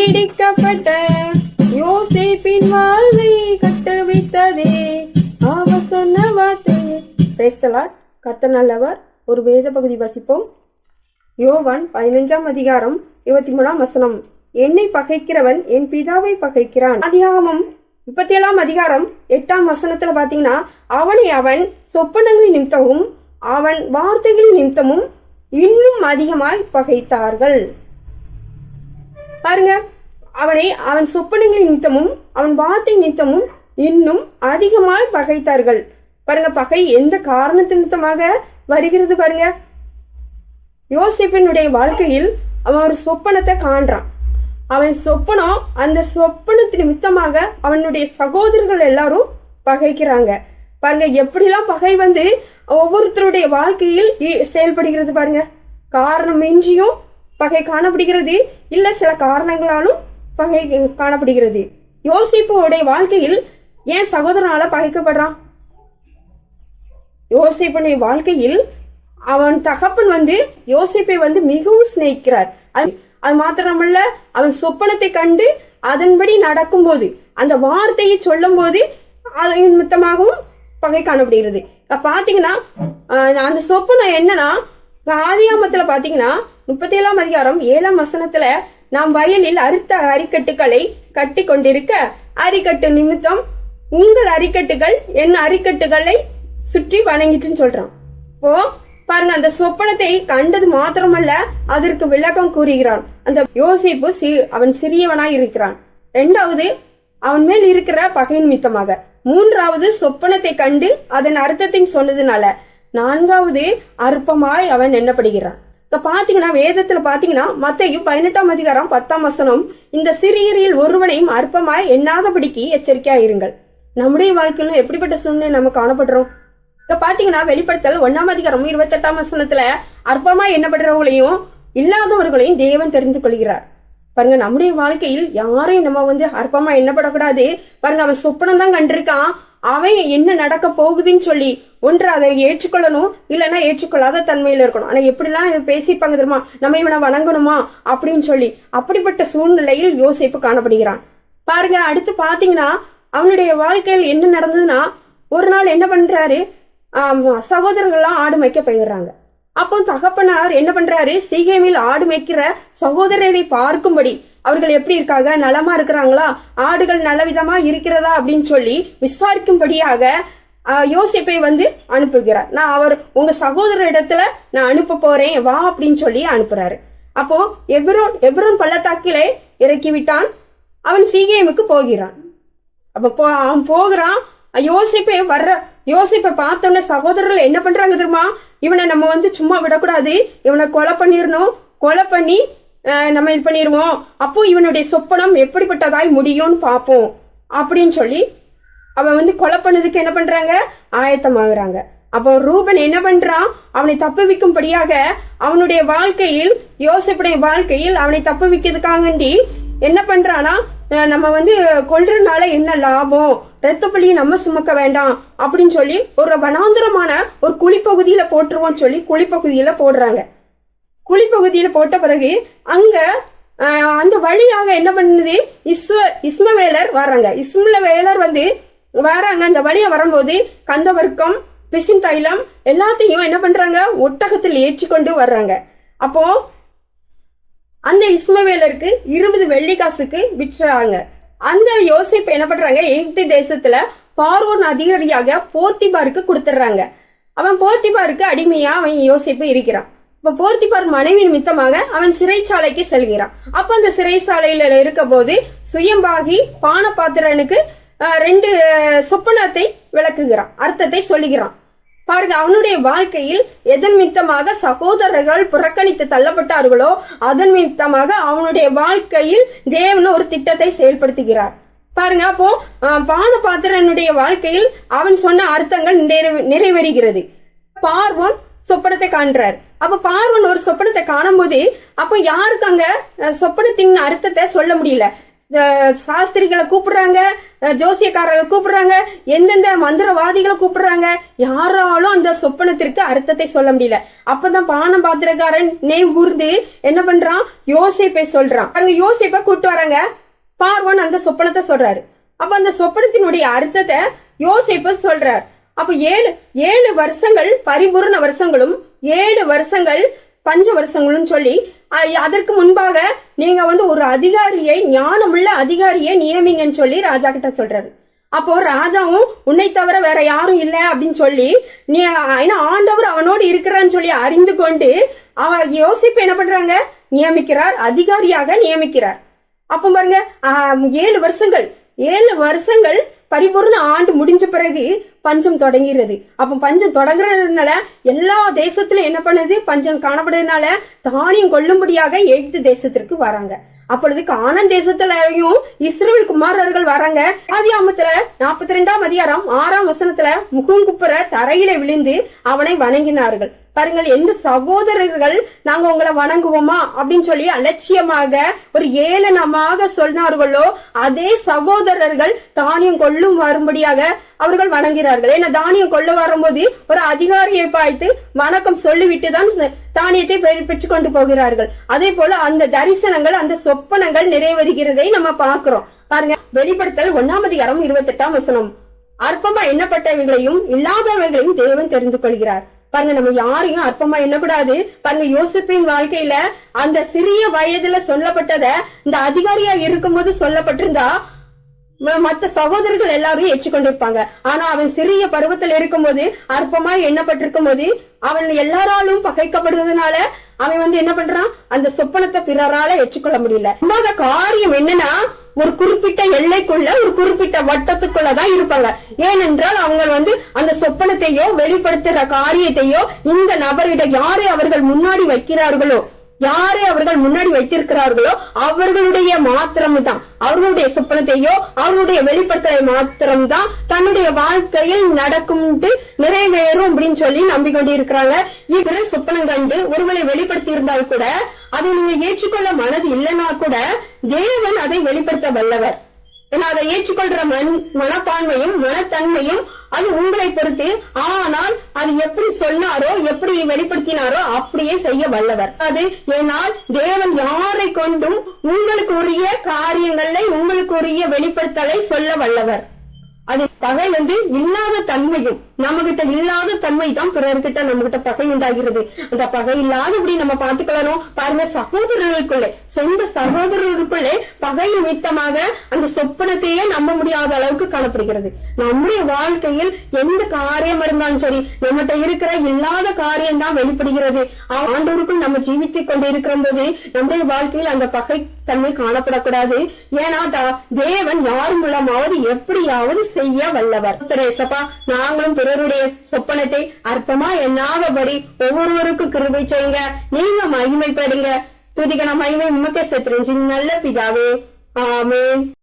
பீடிக்கப்பட்ட யோசிப்பின் வாழ்வை கட்டுவித்ததே. அவர் சொன்ன வார்த்தை. பேசலாட் கத்த நல்லவர். ஒரு வேத பகுதி வசிப்போம். யோவான் பதினஞ்சாம் அதிகாரம் இருபத்தி மூணாம் வசனம். என்னை பகைக்கிறவன் என் பிதாவை பகைக்கிறான். அதிகாமம் முப்பத்தி ஏழாம் அதிகாரம் எட்டாம் வசனத்துல பாத்தீங்கன்னா அவனை அவன் சொப்பனங்களின் நிமித்தமும் அவன் வார்த்தைகளின் நிமித்தமும் இன்னும் அதிகமாய் பகைத்தார்கள். பாருங்க. அவனை அவன் சொப்பனங்களின் நித்தமும் அவன் வார்த்தை நித்தமும் இன்னும் அதிகமாய் பகைத்தார்கள். பாருங்க பகை எந்த காரணத்து நிமித்தமாக வருகிறது பாருங்க. யோசிப்பினுடைய வாழ்க்கையில் அவன் ஒரு சொப்பனத்தை காண்றான். அவன் சொப்பனம் அந்த சொப்பனத்து நிமித்தமாக அவனுடைய சகோதரர்கள் எல்லாரும் பகைக்கிறாங்க. பாருங்க எப்படிலாம் பகை வந்து ஒவ்வொருத்தருடைய வாழ்க்கையில் இ- செயல்படுகிறது பாருங்க. காரணமின்றியும் பகை காணப்படுகிறது. இல்ல சில காரணங்களாலும் பகை காணப்படுகிறது. யோசிப்புடைய வாழ்க்கையில் ஏன் சகோதரனால பகைக்கப்படுறான்? யோசிப்பனுடைய வாழ்க்கையில் அவன் தகப்பன் வந்து யோசிப்பை வந்து மிகவும் சிநேகிக்கிறார். அது அது மாத்திரமல்ல அவன் சொப்பனத்தை கண்டு அதன்படி நடக்கும் போது அந்த வார்த்தையை சொல்லும் போது அது நிமித்தமாகவும் பகை காணப்படுகிறது. பாத்தீங்கன்னா அந்த சொப்பனம் என்னன்னா ஆதியாமத்துல பாத்தீங்கன்னா முப்பத்தி ஏழாம் அதிகாரம் ஏழாம் வசனத்துல நாம் வயலில் அறுத்த அரிக்கட்டுகளை கட்டி கொண்டிருக்க அரிக்கட்டு நிமித்தம் உங்கள் அரிக்கட்டுகள் என் அரிக்கட்டுகளை சுற்றி வணங்கிட்டுன்னு சொல்றான். இப்போ பாருங்க அந்த சொப்பனத்தை கண்டது மாத்திரமல்ல அதற்கு விளக்கம் கூறுகிறான். அந்த யோசிப்பு அவன் சிறியவனாய் இருக்கிறான். ரெண்டாவது அவன் மேல் இருக்கிற பகை நிமித்தமாக. மூன்றாவது சொப்பனத்தை கண்டு அதன் அர்த்தத்தை சொன்னதுனால. நான்காவது அற்பமாய் அவன் எண்ணப்படுகிறான். இப்ப பாத்தீங்கன்னா வேதத்துல பாத்தீங்கன்னா மத்தையும் பதினெட்டாம் அதிகாரம் பத்தாம் வசனம் இந்த சிறியரில் ஒருவனையும் அற்பமாய் எண்ணாதபடிக்கு எச்சரிக்கையா இருங்கள் நம்முடைய வாழ்க்கையிலும் எப்படிப்பட்ட சூழ்நிலை நம்ம காணப்படுறோம்? இப்ப பாத்தீங்கன்னா வெளிப்படுத்தல் ஒன்னாம் அதிகாரம் இருபத்தெட்டாம் வசனத்துல அற்பமா எண்ணப்படுறவங்களையும் இல்லாதவர்களையும் தேவன் தெரிந்து கொள்கிறார். பாருங்க நம்முடைய வாழ்க்கையில் யாரையும் நம்ம வந்து அற்பமா எண்ணப்படக்கூடாது. பாருங்க அவன் சொப்பனம் தான் கண்டிருக்கான். அவன் என்ன நடக்க போகுதுன்னு சொல்லி ஒன்று அதை ஏற்றுக்கொள்ளணும் இல்லைன்னா ஏற்றுக்கொள்ளாத தன்மையில் இருக்கணும். ஆனால் எப்படிலாம் இதை பேசிப்பாங்க தெரியுமா? நம்ம இவனை வணங்கணுமா? அப்படின்னு சொல்லி அப்படிப்பட்ட சூழ்நிலையில் யோசிப்பு காணப்படுகிறான். பாருங்க அடுத்து பார்த்தீங்கன்னா அவனுடைய வாழ்க்கையில் என்ன நடந்ததுன்னா ஒரு நாள் என்ன பண்றாரு? சகோதரர்கள்லாம் ஆடு மேய்க்க போயிடுறாங்க. அப்போ தகப்பனார் என்ன பண்றாரு? சீகேமில் ஆடு மேய்க்கிற சகோதரரை பார்க்கும்படி அவர்கள் எப்படி இருக்காங்க? நலமா இருக்கிறாங்களா? ஆடுகள் நல்ல விதமா இருக்கிறதா? அப்படின்னு சொல்லி விசாரிக்கும்படியாக யோசிப்பை வந்து அனுப்புகிறார். நான் அவர் உங்க சகோதர இடத்துல நான் அனுப்ப போறேன் வா அப்படின்னு சொல்லி அனுப்புறாரு. அப்போ எப்ரோன் எப்ரோன் பள்ளத்தாக்கிலே இறக்கி விட்டான் அவன் சீகேமுக்கு போகிறான். அப்போ போ அவன் போகிறான். யோசிப்பை வர்ற யோசிப்பை பார்த்தோன்னே சகோதரர்கள் என்ன பண்றாங்க தெரியுமா? இவனை நம்ம வந்து சும்மா விடக்கூடாது. இவனை கொலை பண்ணிடணும் கொலை பண்ணி நம்ம இது பண்ணிடுவோம் அப்போ இவனுடைய சொப்பனம் எப்படிப்பட்டதாய் முடியும்னு பார்ப்போம். அப்படின்னு சொல்லி அவன் வந்து கொலை பண்ணதுக்கு என்ன பண்றாங்க? ஆயத்தமாகறாங்க அப்போ ரூபன் என்ன பண்றான்? அவனை தப்பு வைக்கும்படியாக அவனுடைய வாழ்க்கையில் யோசிப்புடைய வாழ்க்கையில் அவனை தப்பு வைக்கிறதுக்காகண்டி என்ன பண்றானா நம்ம வந்து கொல்றதுனால என்ன லாபம்? ரத்த பள்ளியை நம்ம சுமக்க வேண்டாம் அப்படின்னு சொல்லி ஒரு வனாந்தரமான ஒரு குழிப்பகுதியில போட்டுருவோம்னு சொல்லி குழிப்பகுதியில போடுறாங்க. குழிப்பகுதியில போட்ட பிறகு அங்க அந்த வழியாக என்ன பண்ணுது? இஸ்வ இஸ்மவேலர் வர்றாங்க. இஸ்மவேலர் வந்து வராங்க அந்த வழியை வரும்போது கந்தவர்க்கம் பிசின் தைலம் எல்லாத்தையும் என்ன பண்றாங்க? ஒட்டகத்தில் ஏற்றி கொண்டு வர்றாங்க. அப்போ அந்த இஸ்மவேலருக்கு இருபது வெள்ளி காசுக்கு விற்றுறாங்க அந்த யோசிப்பு என்ன பண்றாங்க? எகிப்து தேசத்துல பார்வோன் அதிகாரியாக போர்த்திபாருக்கு கொடுத்துட்றாங்க அவன் போர்த்திபாருக்கு அடிமையா அவன் யோசிப்பு இருக்கிறான். இப்ப போர்த்திபார் மனைவி நிமித்தமாக அவன் சிறைச்சாலைக்கு செல்கிறான். அப்ப அந்த சிறைச்சாலையில இருக்க போது சுயம்பாகி பான பாத்திரனுக்கு ரெண்டு சொப்பனத்தை விளக்குகிறான். அர்த்தத்தை சொல்லுகிறான். பாருங்க அவனுடைய வாழ்க்கையில் எதன் நிமித்தமாக சகோதரர்கள் புறக்கணித்து தள்ளப்பட்டார்களோ அதன் நிமித்தமாக அவனுடைய வாழ்க்கையில் தேவன் ஒரு திட்டத்தை செயல்படுத்துகிறார். பாருங்க அப்போ பான பாத்திரனுடைய வாழ்க்கையில் அவன் சொன்ன அர்த்தங்கள் நிறைவேறுகிறது. பார்வன் சொப்பனத்தை காண்றார். அப்ப பார்வன் ஒரு சொப்பனத்தை காணும்போது அப்ப யாருக்கு அங்க சொப்பனத்தின் அர்த்தத்தை சொல்ல முடியல? சாஸ்திரிகளை கூப்பிடுறாங்க ஜோசியக்காரரை ஜோசியக்காரர்களை கூப்பிடுறாங்க எந்தெந்த மந்திரவாதிகளை கூப்பிடுறாங்க யாராலும் அந்த சொப்பனத்திற்கு அர்த்தத்தை சொல்ல முடியல. அப்பதான் பானம் பாத்திரக்காரன் நினைவு கூர்ந்து என்ன பண்றான்? யோசிப்பை சொல்றான். அங்க யோசிப்பை கூப்பிட்டு வராங்க. பார்வன் அந்த சொப்பனத்தை சொல்றாரு. அப்ப அந்த சொப்பனத்தினுடைய அர்த்தத்தை யோசிப்ப சொல்றார். அப்ப ஏழு ஏழு வருஷங்கள் பரிபூர்ண வருஷங்களும் ஏழு வருஷங்கள் பஞ்ச வருஷங்களும் சொல்லி அதற்கு முன்பாக நீங்க வந்து ஒரு அதிகாரியை ஞானமுள்ள அதிகாரியை நியமிங்கன்னு சொல்லி ராஜா கிட்ட சொல்றாரு. அப்போ ராஜாவும் உன்னை தவிர வேற யாரும் இல்ல அப்படின்னு சொல்லி நீ ஏன்னா ஆண்டவர் அவனோடு இருக்கிறான்னு சொல்லி அறிந்து கொண்டு அவ யோசிப்பு என்ன பண்றாங்க? நியமிக்கிறார் அதிகாரியாக நியமிக்கிறார். அப்போ பாருங்க ஏழு வருஷங்கள் ஏழு வருஷங்கள் பரிபூர்ண ஆண்டு முடிஞ்ச பிறகு பஞ்சம் தொடங்கிறது அப்ப பஞ்சம் தொடங்குறதுனால எல்லா தேசத்திலும் என்ன பண்ணுது? பஞ்சம் காணப்படுறதுனால தானியம் கொள்ளும்படியாக எகிப்து தேசத்திற்கு வராங்க. அப்பொழுது ஆனந்த் தேசத்திலையும் இஸ்ரேல் குமாரர்கள் வராங்க. ஆதியாமத்துல நாற்பத்தி ரெண்டாம் அதிகாரம் ஆறாம் வசனத்துல முகம் குப்புற தரையில விழுந்து அவனை வணங்கினார்கள். பாருங்கள் எந்த சகோதரர்கள் நாங்க உங்களை வணங்குவோமா அப்படின்னு சொல்லி அலட்சியமாக ஒரு ஏளனமாக சொன்னார்களோ அதே சகோதரர்கள் தானியம் கொள்ளும் வரும்படியாக அவர்கள் வணங்கிறார்கள் ஏன்னா தானியம் கொள்ள வரும்போது ஒரு அதிகாரியை பார்த்து வணக்கம் சொல்லிவிட்டு தான் தானியத்தை பெற்று பெற்றுக் கொண்டு போகிறார்கள். அதே போல அந்த தரிசனங்கள் அந்த சொப்பனங்கள் நிறைவேறுகிறதை நம்ம பார்க்கிறோம். பாருங்க வெளிப்படுத்தல் ஒன்னாம் அதிகாரம் இருபத்தி எட்டாம் வசனம். அற்பமா எண்ணப்பட்டவைகளையும் இல்லாதவைகளையும் தேவன் தெரிந்து கொள்கிறார். பாருங்க நம்ம யாரையும் அற்பமா எண்ணக்கூடாது. பாருங்க யோசிப்பின் வாழ்க்கையில அந்த சிறிய வயதுல சொல்லப்பட்டத இந்த அதிகாரியா இருக்கும்போது சொல்லப்பட்டிருந்தா மத்த சகோதரர்கள் எல்லாரும் எச்சுக்கொண்டிருப்பாங்க ஆனா அவன் சிறிய பருவத்தில் இருக்கும்போது அற்பமா எண்ணப்பட்டிருக்கும் போது அவன் எல்லாராலும் பகைக்கப்படுவதனால அவன் வந்து என்ன பண்றான்? அந்த சொப்பனத்தை பிறரால எச்சுக்கொள்ள முடியல. காரியம் என்னன்னா ஒரு குறிப்பிட்ட எல்லைக்குள்ள ஒரு குறிப்பிட்ட வட்டத்துக்குள்ளதான் இருப்பாங்க. ஏனென்றால் அவங்க வந்து அந்த சொப்பனத்தையோ வெளிப்படுத்துற காரியத்தையோ இந்த நபரிடம் யாரை அவர்கள் முன்னாடி வைக்கிறார்களோ யாரை அவர்கள் முன்னாடி வைத்திருக்கிறார்களோ அவர்களுடைய மாத்திரம் தான் அவர்களுடைய சொப்பனத்தையோ அவர்களுடைய வெளிப்படுத்தலை மாத்திரம் தான் தன்னுடைய வாழ்க்கையில் நடக்கும் நிறைவேறும் அப்படின்னு சொல்லி நம்பிக்கொண்டு இருக்கிறாங்க இவரை சொப்பனம் கண்டு ஒருவரை வெளிப்படுத்தி இருந்தால் கூட அதை நீங்க ஏற்றுக்கொள்ள மனது இல்லைன்னா கூட தேவன் அதை வெளிப்படுத்த வல்லவர். ஏன்னா அதை ஏற்றுக்கொள்ற மன் மனப்பான்மையும் மனத்தன்மையும் அது உங்களை பொறுத்து. ஆனால் அது எப்படி சொன்னாரோ எப்படி வெளிப்படுத்தினாரோ அப்படியே செய்ய வல்லவர். அது ஏனால் தேவன் யாரை கொண்டும் உங்களுக்கு உரிய காரியங்களை உங்களுக்கு உரிய வெளிப்படுத்தலை சொல்ல வல்லவர். அது பகை வந்து இல்லாத தன்மையும் நம்ம கிட்ட இல்லாத தன்மை தான் பிறர்கிட்ட நம்ம கிட்ட பகை உண்டாகிறது. அந்த பகை இல்லாதபடி நம்ம பார்த்துக்கொள்ளணும். பாருங்க சகோதரர்களுக்குள்ளே சொந்த சகோதரர்களுக்குள்ளே பகை நிமித்தமாக அந்த சொப்பனத்தையே நம்ப முடியாத அளவுக்கு காணப்படுகிறது. நம்முடைய வாழ்க்கையில் எந்த காரியம் இருந்தாலும் சரி நம்மகிட்ட இருக்கிற இல்லாத காரியம் தான் வெளிப்படுகிறது ஆண்டவருக்குள் நம்ம ஜீவித்துக் கொண்டு இருக்கிற போது நம்முடைய வாழ்க்கையில் அந்த பகை தன்மை காணப்படக்கூடாது. ஏன்னா தேவன் யார் மூலமாவது எப்படியாவது செய்ய வல்லவர். சபா நாங்களும் பிறருடைய சொப்பனத்தை அற்பமா எண்ணாதபடி ஒவ்வொருவருக்கும் கிருபை செய்யுங்க. நீங்க மகிமைப்படுங்க. துதிகன மகிமை உமக்கே செத்துருச்சு நல்ல பிதாவே. ஆமே